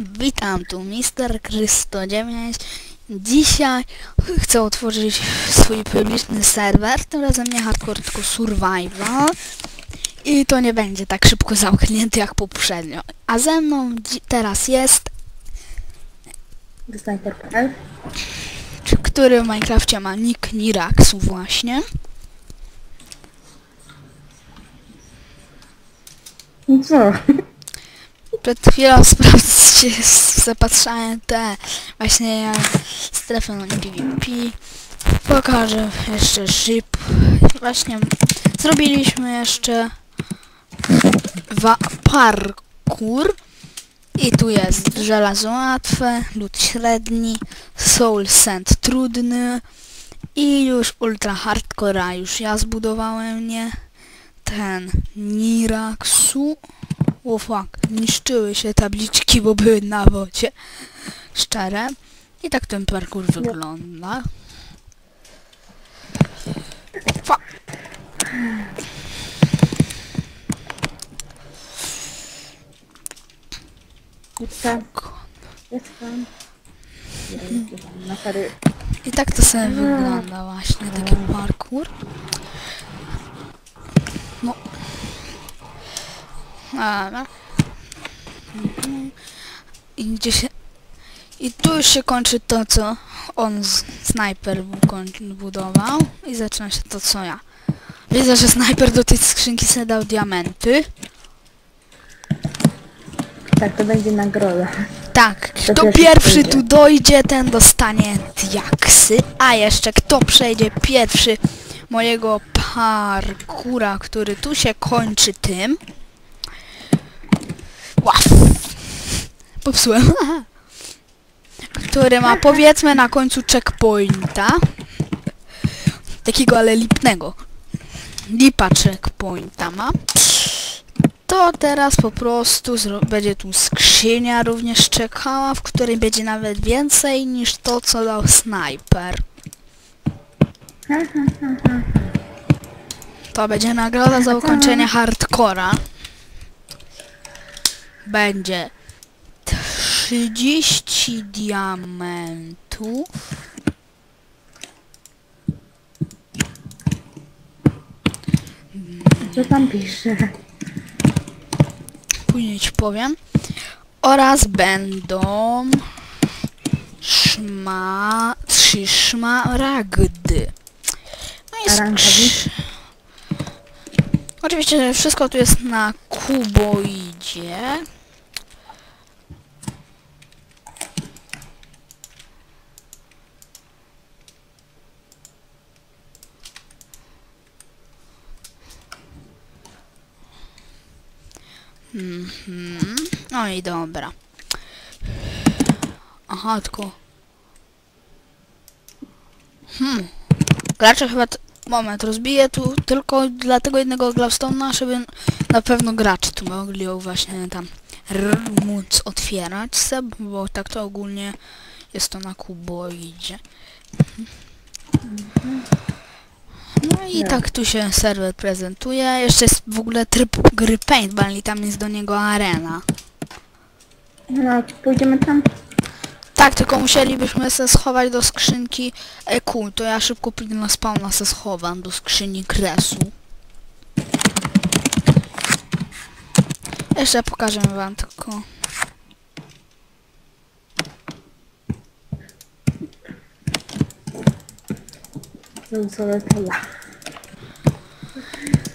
Witam tu Mister Krysto9. Dzisiaj chcę otworzyć swój publiczny serwer, tym razem nie hardcore, tylko survival. I to nie będzie tak szybko zamknięty jak poprzednio. A ze mną teraz jest, Sniper.pl czy- który w Minecrafcie ma nick Niraxu właśnie. No co? Przed chwilą sprawdźcie, zapatrzałem te właśnie strefę na PvP. Pokażę jeszcze ship. Właśnie zrobiliśmy jeszcze parkour. I tu jest żelazo łatwe, lód średni, soul sand trudny i już ultra hardcora już ja zbudowałem, nie? Ten Niraxu. O fuck, niszczyły się tabliczki, bo były na wodzie. Szczere. I tak ten parkour wygląda. Fuck. Jestem. Jestem. I tak to sobie wygląda właśnie, taki parkour. No. Mhm. I gdzie się... I tu już się kończy to, co on, snajper, budował. I zaczyna się to, co ja. Widzę, że snajper do tej skrzynki sobie dał diamenty. Tak, to będzie nagroda. Tak, Kto kto pierwszy tu dojdzie, ten dostanie diaksy, a jeszcze kto przejdzie pierwszy mojego parkura, który tu się kończy tym. Popsułem. który ma powiedzmy na końcu checkpointa. Takiego ale lipnego. Lipa checkpointa ma to teraz po prostu będzie tu skrzynia również czekała, w której będzie nawet więcej niż to, co dał snajper. To będzie nagroda za ukończenie hardcora. Będzie 30 diamentów. Co tam pisze? później ci powiem. Oraz będą szma... trzy szmaragdy. No i. Oczywiście wszystko tu jest na kuboidzie. Mhm. No i dobra. Aha, tylko... Hmm. Gracze chyba... Moment, rozbiję tu tylko dla tego jednego glowstone'a, żeby na pewno gracze tu mogli ją właśnie tam móc otwierać se, bo tak to ogólnie jest to na kuboidzie. No i tak tu się serwer prezentuje. Jeszcze jest w ogóle tryb gry Paintball i tam jest do niego arena. No, pójdziemy tam. Tak, tylko musielibyśmy se schować do skrzynki EQ. To ja szybko pójdę na spawna se schowam do skrzyni kresu. Jeszcze pokażę wam tylko. Co, co.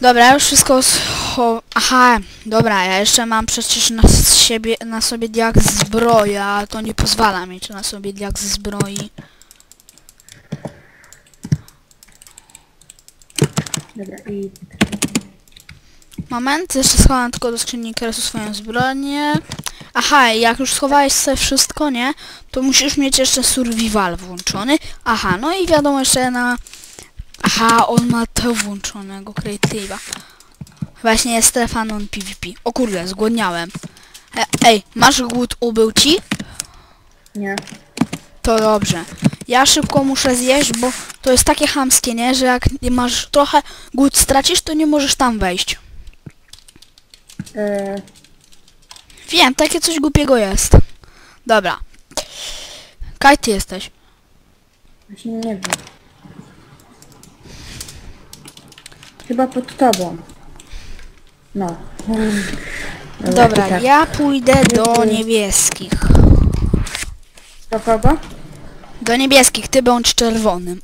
Dobra, już wszystko scho... Aha, dobra, ja jeszcze mam przecież na siebie, na sobie diak zbroja, a to nie pozwala mieć na sobie diak zbroi. Dobra, i... Moment, jeszcze schowam tylko do skrzyni kresu swoją zbronię. Aha, jak już schowałeś sobie wszystko, nie? To musisz mieć jeszcze survival włączony. Aha, no i wiadomo jeszcze na... Aha, on ma to włączonego, creative'a. Właśnie jest strefa non-PvP. O kurde, zgłodniałem. E, ej, masz głód ubył ci? Nie. To dobrze. Ja szybko muszę zjeść, bo to jest takie chamskie, nie? Że jak nie masz trochę głód stracisz, to nie możesz tam wejść. E, Wiem, takie coś głupiego jest. Dobra. Kaj ty jesteś? Właśnie nie wiem. Chyba pod tobą. No. Dobra, i tak. ja pójdę do niebieskich. Do kogo? Do niebieskich, ty bądź czerwonym.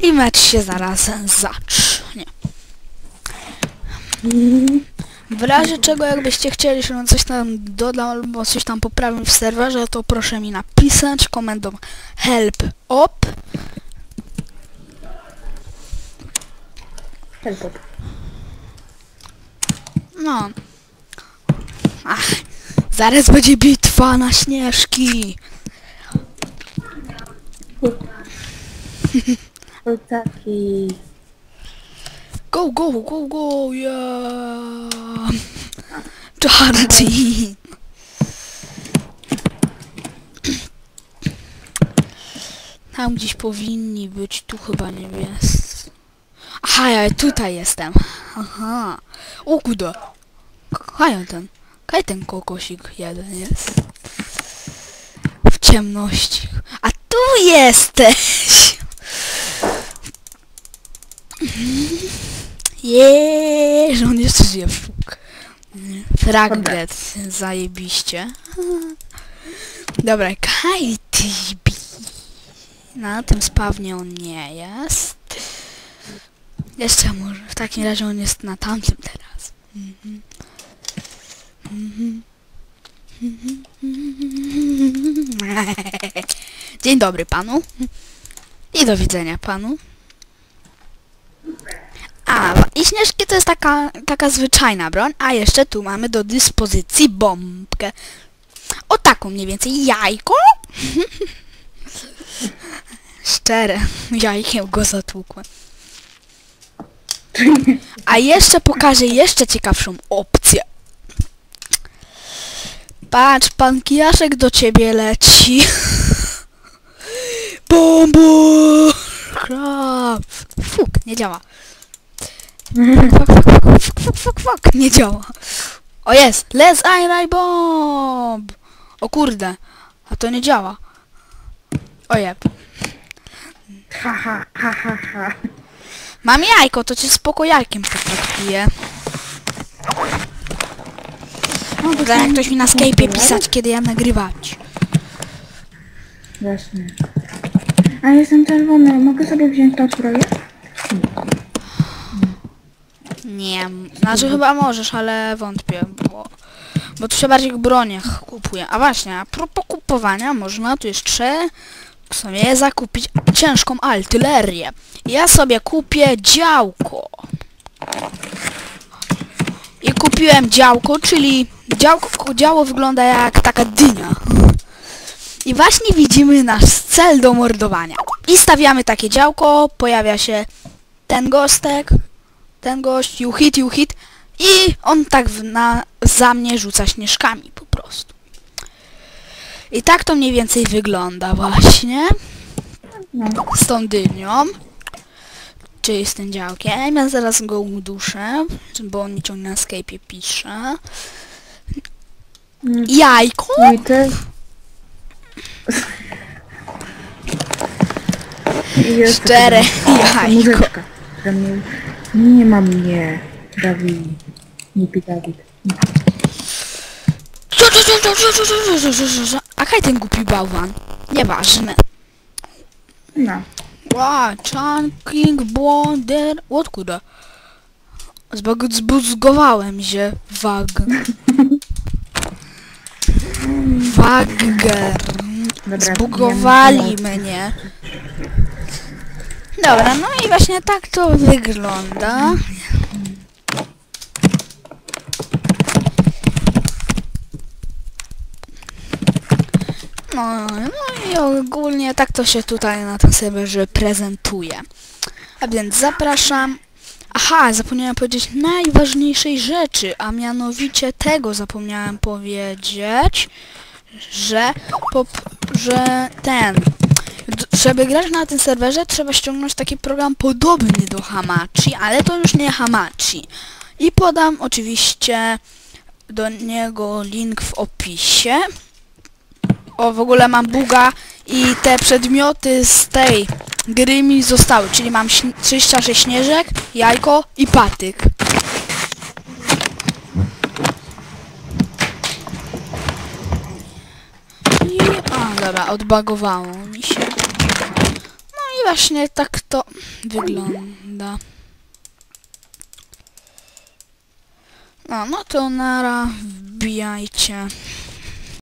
I mecz się zaraz zacznie. W razie czego jakbyście chcieli, żebym coś tam dodał albo coś tam poprawił w serwerze, to proszę mi napisać komendą help op. Tylko. No. Ach, zaraz będzie bitwa na śnieżki. Był taki... Go, go, go, go, yeah. Charity. Tam gdzieś powinni być, tu chyba nie jest. Aha, ja tutaj jestem. Aha. O kuda. Kaj ten. Kaj ten kokosik jeden jest. W ciemności. A tu jesteś! Jeee, że on jeszcze żyje. Fragment. Zajebiście. Dobra, Kajtibi. Na tym spawnie on nie jest. Jeszcze może. W takim razie on jest na tamtym teraz. Mhm. Mhm. Dzień dobry panu. I do widzenia panu. A, i śnieżki to jest taka, taka zwyczajna broń, a jeszcze tu mamy do dyspozycji bombkę. O taką mniej więcej jajko. Szczere, jajkiem go zatłukłem. A jeszcze pokażę jeszcze ciekawszą opcję. Patrz, pan Kijaszek do ciebie leci. Bombo! Fuk, nie działa. Fuk, fuk, fuk, fuk, fuk, nie działa. O jest, let's iron bomb! O kurde, a to nie działa. O jeb. Ha, ha, ha, ha, ha. Mam jajko, to cię spoko jajkiem potraktuję. No, Zaraz tam- ktoś mi na Skype'ie pisać, kiedy ja nagrywać. Jasne. A jestem czerwony, mogę sobie wziąć tą zbroję? Nie, znaczy chyba możesz, ale wątpię, bo, bo tu się bardziej w broniach kupuje. A właśnie, a propos kupowania, można tu jeszcze sobie zakupić ciężką artylerię. Ja sobie kupię działko. I kupiłem działko, czyli działko, działo wygląda jak taka dynia. I właśnie widzimy nasz cel do mordowania. I stawiamy takie działko, pojawia się ten gostek, ten gość, you hit, you hit i on tak na, za mnie rzuca śnieżkami po prostu. I tak to mniej więcej wygląda właśnie No. z tą dynią. Czyli z tym działkiem. Ja zaraz go uduszę, bo on mi ciągle na Skype'ie pisze. Mm. Jajko? No jest Szczere jajko. Nie ma mnie, Dawid. Nie pi Dawid. A kaj ten głupi bałwan? Nieważne. No. Ła, chunking, błąder... What kuda? Zbuzgowałem się. Wag. Wagger. Zbugowali mnie. Dobra, no i właśnie tak to wygląda. No, no i ogólnie tak to się tutaj na tym serwerze prezentuje. A więc zapraszam. Aha, zapomniałem powiedzieć najważniejszej rzeczy, a mianowicie tego zapomniałem powiedzieć, że, pop, że ten, żeby grać na tym serwerze trzeba ściągnąć taki program podobny do Hamachi, ale to już nie Hamachi. I podam oczywiście do niego link w opisie. O, w ogóle mam buga i te przedmioty z tej gry mi zostały, czyli mam śn- 36 śnieżek, jajko i patyk. I, a, dobra, odbagowało mi się. No i właśnie tak to wygląda. No, no to nara, wbijajcie.